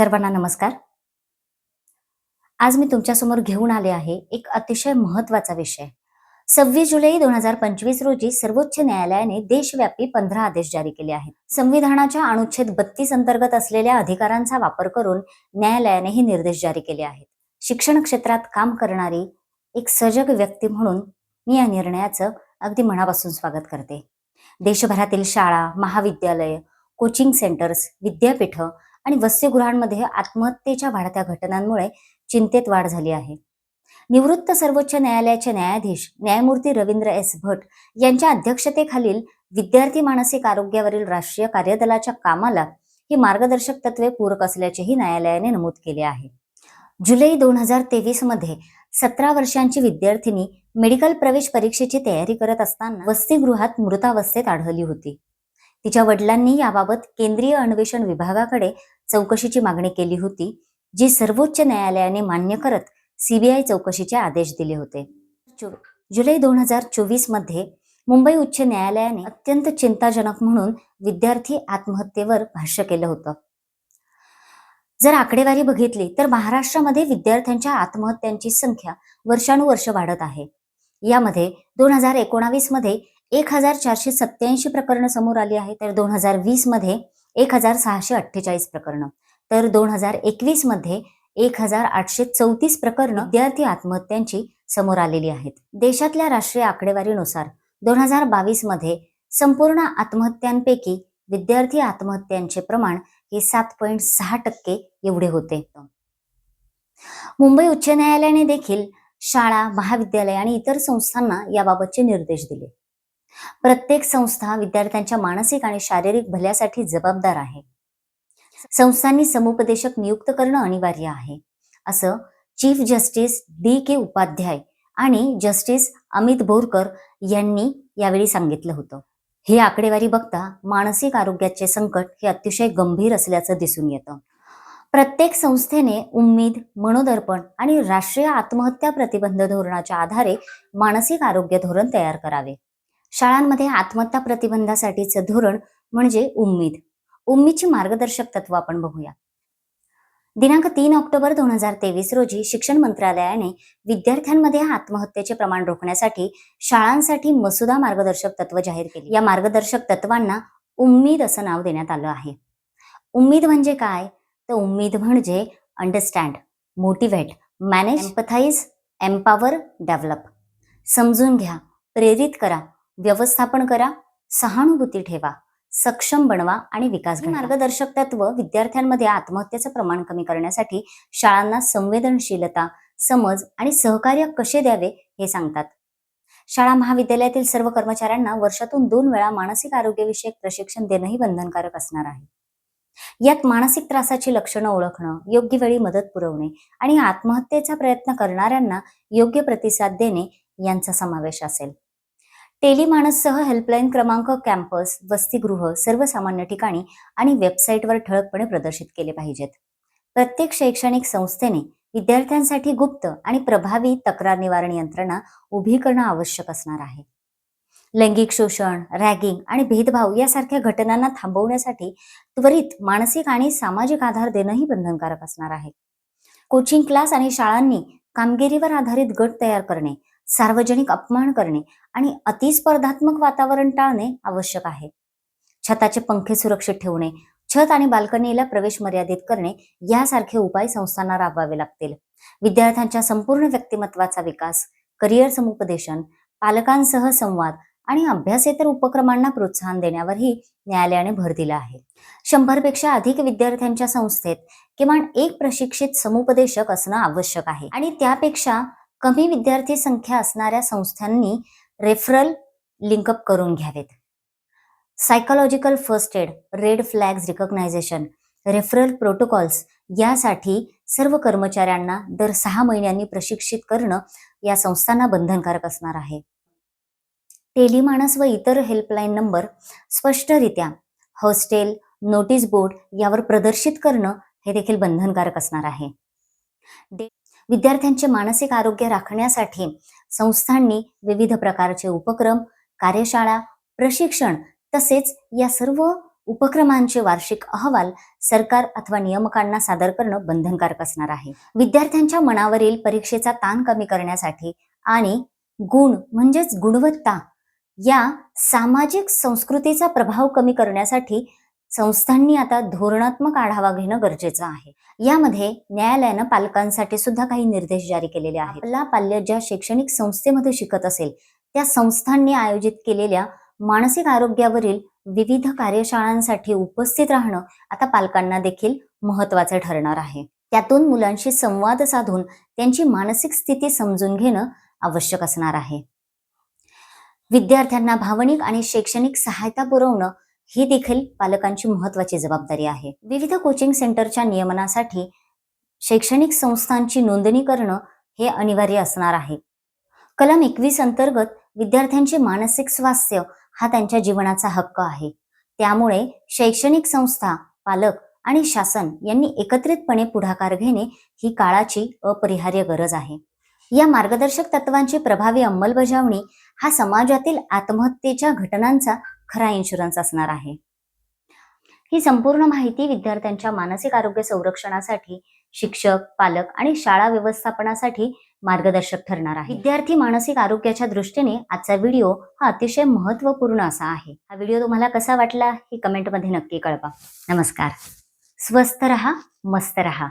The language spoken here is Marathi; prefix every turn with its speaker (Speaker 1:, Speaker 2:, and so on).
Speaker 1: सर्वांना नमस्कार. आज मी तुमच्यासमोर घेऊन आले आहे एक अतिशय महत्त्वाचा विषय. सव्वीस जुलै दोन हजार पंचवीस रोजी सर्वोच्च न्यायालयाने देशव्यापी पंधरा आदेश जारी केले आहेत. संविधानाच्या अनुच्छेद बत्तीस अंतर्गत असलेल्या अधिकारांचा वापर करून न्यायालयाने हे निर्देश जारी केले आहेत. शिक्षण क्षेत्रात काम करणारी एक सजग व्यक्ती म्हणून मी या निर्णयाचं अगदी मनापासून स्वागत करते. देशभरातील शाळा महाविद्यालय कोचिंग सेंटर्स विद्यापीठ आणि वस्यगृहांमध्ये आत्महत्येच्या वाढत्या घटनांमुळे चिंतेत वाढ झाली आहे. निवृत्त सर्वोच्च न्यायालयाचे न्यायाधीश न्यायमूर्ती रवींद्र एस. भट यांच्या अध्यक्षतेखालील विद्यार्थी मानसिक आरोग्यावरील राष्ट्रीय कार्यदलाच्या कामाला ही मार्गदर्शक तत्वे पूरक असल्याचेही न्यायालयाने नमूद केले आहे. जुलै दोन हजार तेवीसमध्ये सतरा वर्षांची विद्यार्थिनी मेडिकल प्रवेश परीक्षेची तयारी करत असताना वसतिगृहात मृतावस्थेत आढळली होती. तिच्या वडिलांनी याबाबत केंद्रीय अन्वेषण विभागाकडे चौकशीची मागणी केली होती जी सर्वोच्च न्यायालयाने मान्य करत सीबीआय चौकशीचे आदेश दिले होते. जुलै दोन हजार चोवीसमध्ये मुंबई उच्च न्यायालयाने अत्यंत चिंताजनक म्हणून विद्यार्थी आत्महत्येवर भाष्य केलं होतं. जर आकडेवारी बघितली तर महाराष्ट्रामध्ये विद्यार्थ्यांच्या आत्महत्यांची संख्या वर्षानुवर्ष वाढत आहे. यामध्ये दोन हजार एकोणावीसमध्ये एक हजार चारशे सत्याऐंशी प्रकरणं समोर आली आहेत तर दोन हजार वीसमध्ये एक हजार सहाशे अठ्ठेचाळीस प्रकरणं तर दोन हजार एकवीसमध्ये एक हजार आठशे चौतीस प्रकरणं विद्यार्थी आत्महत्यांची समोर आलेली आहेत. देशातल्या राष्ट्रीय आकडेवारीनुसार दोन हजार बावीसमध्ये संपूर्ण आत्महत्यांपैकी विद्यार्थी आत्महत्यांचे प्रमाण हे सात पॉईंट सहा टक्के एवढे होते. मुंबई उच्च न्यायालयाने देखील शाळा महाविद्यालय आणि इतर संस्थांना याबाबतचे निर्देश दिले. प्रत्येक संस्था विद्यार्थ्यांच्या मानसिक आणि शारीरिक भल्यासाठी जबाबदार आहे. संस्थांनी समुपदेशक नियुक्त करणं अनिवार्य आहे. असं chief justice D K Upadhyay आणि जस्टिस अमित बोरकर यांनी यावेळी सांगितलं होतं. ही आकडेवारी बघता मानसिक आरोग्याचे संकट हे अतिशय गंभीर असल्याचं दिसून येतं. प्रत्येक संस्थेने उम्मीद मनोदर्पण आणि राष्ट्रीय आत्महत्या प्रतिबंध धोरणाच्या आधारे मानसिक आरोग्य धोरण तयार करावे. शाळांमध्ये आत्महत्या प्रतिबंधासाठीचं धोरण म्हणजे उम्मीद. उम्मीदची मार्गदर्शक तत्व आपण बघूया. दिनांक तीन ऑक्टोबर दोन हजार तेवीस रोजी शिक्षण मंत्रालयाने विद्यार्थ्यांमध्ये आत्महत्येचे प्रमाण रोखण्यासाठी शाळांसाठी मसुदा मार्गदर्शक तत्व जाहीर केली. या मार्गदर्शक तत्वांना उम्मीद असं नाव देण्यात आलं आहे. उम्मीद म्हणजे काय? तर उम्मीद म्हणजे understand motivate manage empathise empower develop समजून घ्या प्रेरित करा व्यवस्थापन करा सहानुभूती ठेवा सक्षम बनवा आणि विकास. मार्गदर्शक तत्व विद्यार्थ्यांमध्ये आत्महत्येचं प्रमाण कमी करण्यासाठी शाळांना संवेदनशीलता समज आणि सहकार्य कसे द्यावे हे सांगतात. शाळा महाविद्यालयातील सर्व कर्मचाऱ्यांना वर्षातून दोन वेळा मानसिक आरोग्यविषयक प्रशिक्षण देणंही बंधनकारक असणार आहे. यात मानसिक त्रासाची लक्षणं ओळखणं योग्य वेळी मदत पुरवणे आणि आत्महत्येचा प्रयत्न करणाऱ्यांना योग्य प्रतिसाद देणे यांचा समावेश असेल. टेलिमानससह हेल्पलाईन क्रमांक कॅम्पस वसतिगृह सर्वसामान्य ठिकाणी आणि वेबसाईटवर ठळकपणे प्रदर्शित केले पाहिजेत. प्रत्येक शैक्षणिक संस्थेने विद्यार्थ्यांसाठी गुप्त आणि प्रभावी तक्रार निवारण यंत्रणा उभी करणं आवश्यक असणार आहे. लैंगिक शोषण रॅगिंग आणि भेदभाव यासारख्या घटनांना थांबवण्यासाठी त्वरित मानसिक आणि सामाजिक आधार देणंही बंधनकारक असणार आहे. कोचिंग क्लास आणि शाळांनी कामगिरीवर आधारित गट तयार करणे सार्वजनिक अपमान करणे आणि अतिस्पर्धात्मक वातावरण टाळणे आवश्यक आहे. छताचे पंखे सुरक्षित ठेवणे छत आणि बाल्कनीला प्रवेश मर्यादित करणे यासारखे उपाय संस्थांना राबवावे लागतील. विद्यार्थ्यांच्या संपूर्ण व्यक्तिमत्वाचा विकास करिअर समुपदेशन पालकांसह संवाद आणि अभ्यासेतर उपक्रमांना प्रोत्साहन देण्यावरही न्यायालयाने भर दिला आहे. शंभरपेक्षा अधिक विद्यार्थ्यांच्या संस्थेत किमान एक प्रशिक्षित समुपदेशक असणं आवश्यक आहे. आणि त्यापेक्षा कमी विद्यार्थी संख्या असणाऱ्या संस्थांनी रेफरल लिंकअप करून घ्यावेत. Psychological first aid red flags recognisation referral protocols यासाठी सर्व कर्मचाऱ्यांना दर सहा महिन्यांनी प्रशिक्षित करणं या संस्थांना बंधनकारक असणार आहे. टेलिमानस व इतर हेल्पलाईन नंबर स्पष्टरित्या हॉस्टेल नोटीस बोर्ड यावर प्रदर्शित करणं हे देखील बंधनकारक असणार आहे. विद्यार्थ्यांचे मानसिक आरोग्य राखण्यासाठी संस्थांनी विविध प्रकारचे उपक्रम कार्यशाळा प्रशिक्षण तसेच या सर्व उपक्रमांचे वार्षिक अहवाल सरकार अथवा नियमकांना सादर करणं बंधनकारक असणार आहे. विद्यार्थ्यांच्या मनावरील परीक्षेचा ताण कमी करण्यासाठी आणि गुण म्हणजेच गुणवत्ता या सामाजिक संस्कृतीचा प्रभाव कमी करण्यासाठी संस्थांनी आता धोरणात्मक आढावा घेणं गरजेचं आहे. यामध्ये न्यायालयानं पालकांसाठी सुद्धा काही निर्देश जारी केलेले आहेत. आपला पाल्य ज्या शैक्षणिक संस्थेमध्ये शिकत असेल त्या संस्थांनी आयोजित केलेल्या मानसिक आरोग्यावरील विविध कार्यशाळांसाठी उपस्थित राहणं आता पालकांना देखील महत्वाचं ठरणार आहे. त्यातून मुलांशी संवाद साधून त्यांची मानसिक स्थिती समजून घेणं आवश्यक असणार आहे. विद्यार्थ्यांना भावनिक आणि शैक्षणिक सहायता पुरवणं ही देखील पालकांची महत्वाची जबाबदारी आहे. विविध कोचिंग सेंटरच्या नियमनासाठी शैक्षणिक संस्थांची नोंदणी करणं हे अनिवार्य असणार आहे. कलम एकवीस अंतर्गत विद्यार्थ्यांचे मानसिक स्वास्थ्य हा त्यांच्या जीवनाचा हक्क आहे. त्यामुळे शैक्षणिक संस्था पालक आणि शासन यांनी एकत्रितपणे पुढाकार घेणे ही काळाची अपरिहार्य गरज आहे. या मार्गदर्शक तत्वांची प्रभावी अंमलबजावणी हा समाजातील आत्महत्येच्या घटनांचा खरा इन्शुरन्स असणार आहे. ही संपूर्ण माहिती विद्यार्थ्यांच्या मानसिक आरोग्य संरक्षणासाठी शिक्षक पालक आणि शाळा व्यवस्थापनासाठी मार्गदर्शक ठरणार आहे. विद्यार्थी मानसिक आरोग्याच्या दृष्टीने आजचा व्हिडिओ हा अतिशय महत्त्वपूर्ण असा आहे. हा व्हिडिओ तुम्हाला कसा वाटला हे कमेंटमध्ये नक्की कळवा. नमस्कार. स्वस्थ रहा मस्त रहा.